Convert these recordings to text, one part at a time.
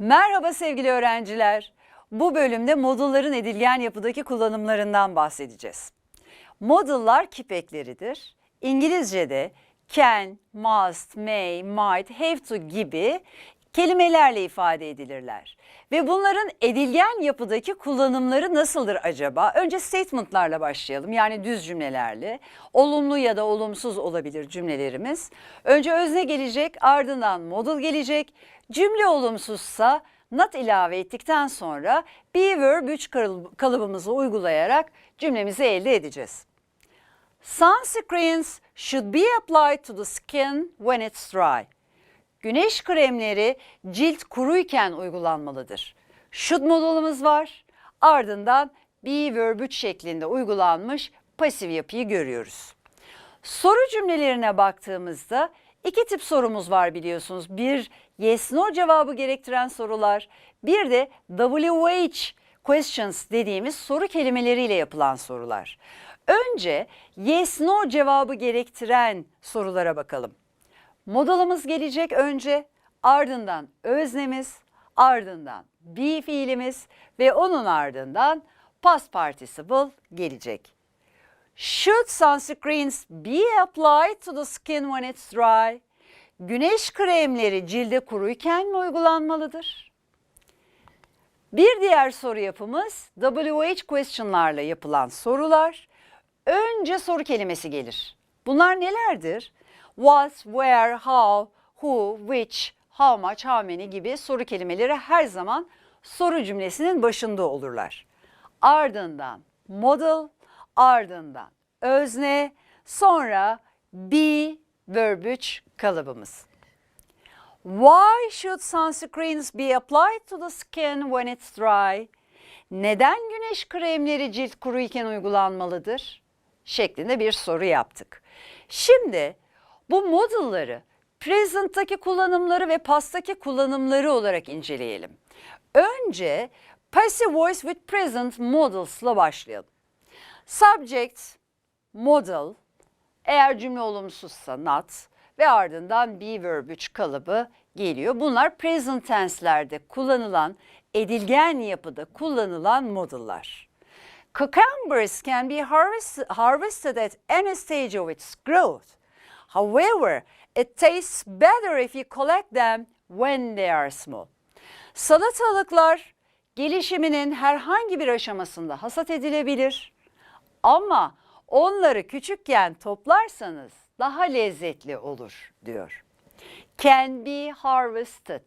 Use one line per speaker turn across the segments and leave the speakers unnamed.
Merhaba sevgili öğrenciler. Bu bölümde modulların edilgen yapıdaki kullanımlarından bahsedeceğiz. Modullar kipekleridir. İngilizce'de can, must, may, might, have to gibi kelimelerle ifade edilirler. Ve bunların edilgen yapıdaki kullanımları nasıldır acaba? Önce statement'larla başlayalım. Yani düz cümlelerle. Olumlu ya da olumsuz olabilir cümlelerimiz. Önce özne gelecek, ardından modal gelecek. Cümle olumsuzsa not ilave ettikten sonra be verb 3 kalıbımızı uygulayarak cümlemizi elde edeceğiz. Sunscreens should be applied to the skin when it's dry. Güneş kremleri cilt kuruyken uygulanmalıdır. Should modalımız var. Ardından be verb 3 şeklinde uygulanmış pasif yapıyı görüyoruz. Soru cümlelerine baktığımızda iki tip sorumuz var biliyorsunuz. Bir yes no cevabı gerektiren sorular, bir de WH questions dediğimiz soru kelimeleriyle yapılan sorular. Önce yes no cevabı gerektiren sorulara bakalım. Modalımız gelecek önce, ardından öznemiz, ardından be fiilimiz ve onun ardından past participle gelecek. Should sunscreens be applied to the skin when it's dry? Güneş kremleri cilde kuruyken mi uygulanmalıdır? Bir diğer soru yapımız WH question'larla yapılan sorular. Önce soru kelimesi gelir. Bunlar nelerdir? What, where, how, who, which, how much, how many gibi soru kelimeleri her zaman soru cümlesinin başında olurlar. Ardından modal, ardından özne, sonra be, verb 3 kalıbımız. Why should sunscreens be applied to the skin when it's dry? Neden güneş kremleri cilt kuruyken uygulanmalıdır? Şeklinde bir soru yaptık. Şimdi bu modalları present'taki kullanımları ve past'taki kullanımları olarak inceleyelim. Önce passive voice with present modals'la başlayalım. Subject, modal, eğer cümle olumsuzsa not ve ardından be verb 3 kalıbı geliyor. Bunlar present tense'lerde kullanılan, edilgen yapıda kullanılan modallar. Cucumbers can be harvested, harvested at any stage of its growth. However, it tastes better if you collect them when they are small. Salatalıklar gelişiminin herhangi bir aşamasında hasat edilebilir. Ama onları küçükken toplarsanız daha lezzetli olur diyor. Can be harvested.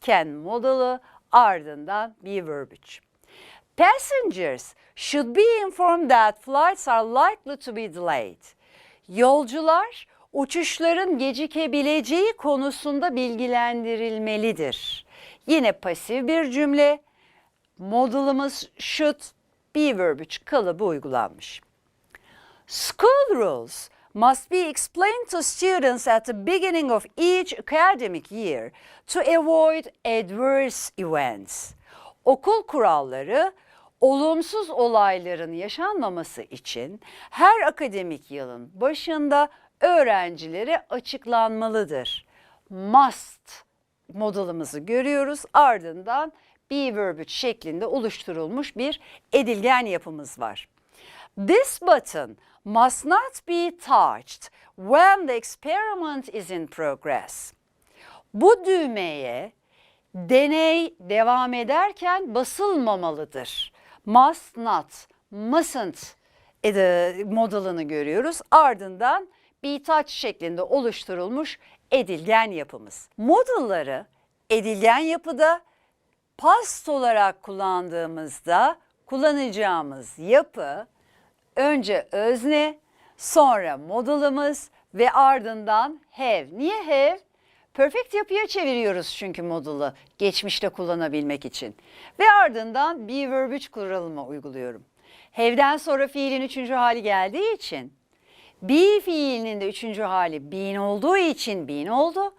Can modalı ardından be verb 3. Passengers should be informed that flights are likely to be delayed. Yolcular uçuşların gecikebileceği konusunda bilgilendirilmelidir. Yine pasif bir cümle. Modalımız should be verb 3 kalıbı uygulanmış. School rules must be explained to students at the beginning of each academic year to avoid adverse events. Okul kuralları olumsuz olayların yaşanmaması için her akademik yılın başında öğrencilere açıklanmalıdır. Must modalımızı görüyoruz. Ardından be verb 3 şeklinde oluşturulmuş bir edilgen yapımız var. This button must not be touched when the experiment is in progress. Bu düğmeye deney devam ederken basılmamalıdır. Must not, mustn't e, modalını görüyoruz. Ardından touch şeklinde oluşturulmuş edilgen yapımız. Modalları edilgen yapıda past olarak kullandığımızda kullanacağımız yapı önce özne, sonra modalımız ve ardından have. Niye have? Perfect yapıya çeviriyoruz çünkü modalı geçmişte kullanabilmek için. Ve ardından be verb 3 kuralımı uyguluyorum. Have'den sonra fiilin üçüncü hali geldiği için be fiilinin de üçüncü hali been olduğu için been oldu.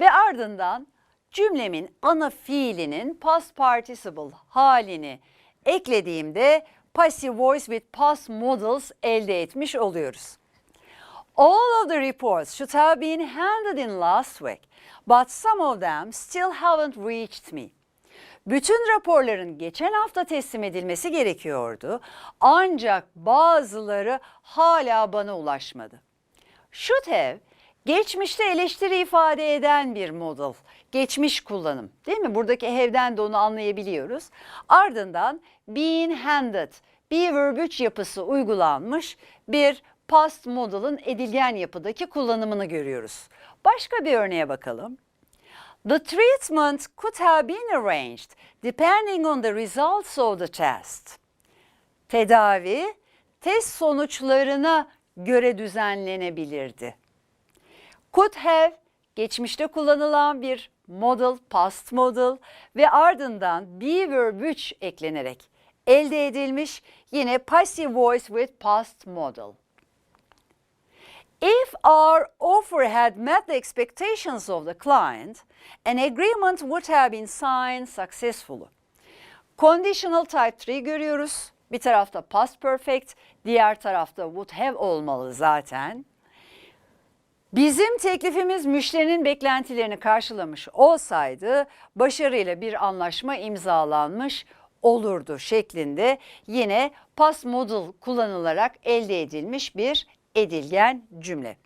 Ve ardından cümlemin ana fiilinin past participle halini eklediğimde passive voice with past modals elde etmiş oluyoruz. All of the reports should have been handed in last week, but some of them still haven't reached me. Bütün raporların geçen hafta teslim edilmesi gerekiyordu. Ancak bazıları hala bana ulaşmadı. Have geçmişte eleştiri ifade eden bir model. Geçmiş kullanım değil mi? Buradaki have'den de onu anlayabiliyoruz. Ardından being handed, be verb 3 yapısı uygulanmış bir past model'ın edilgen yapıdaki kullanımını görüyoruz. Başka bir örneğe bakalım. The treatment could have been arranged depending on the results of the test. Tedavi test sonuçlarına göre düzenlenebilirdi. Could have geçmişte kullanılan bir model, past model ve ardından be verb 3 eklenerek elde edilmiş yine passive voice with past model. If our offer had met the expectations of the client, an agreement would have been signed successfully. Conditional type 3 görüyoruz. Bir tarafta past perfect, diğer tarafta would have olmalı zaten. Bizim teklifimiz müşterinin beklentilerini karşılamış olsaydı başarıyla bir anlaşma imzalanmış olurdu şeklinde yine past model kullanılarak elde edilmiş bir edilgen cümle.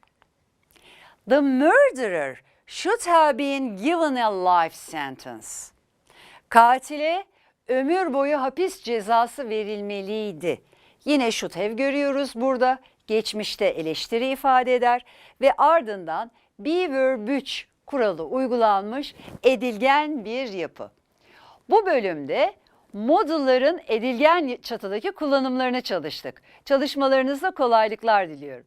The murderer should have been given a life sentence. Katile ömür boyu hapis cezası verilmeliydi. Yine should have görüyoruz burada. Geçmişte eleştiri ifade eder ve ardından be verb 3 kuralı uygulanmış edilgen bir yapı. Bu bölümde modulların edilgen çatıdaki kullanımlarını çalıştık. Çalışmalarınızda kolaylıklar diliyorum.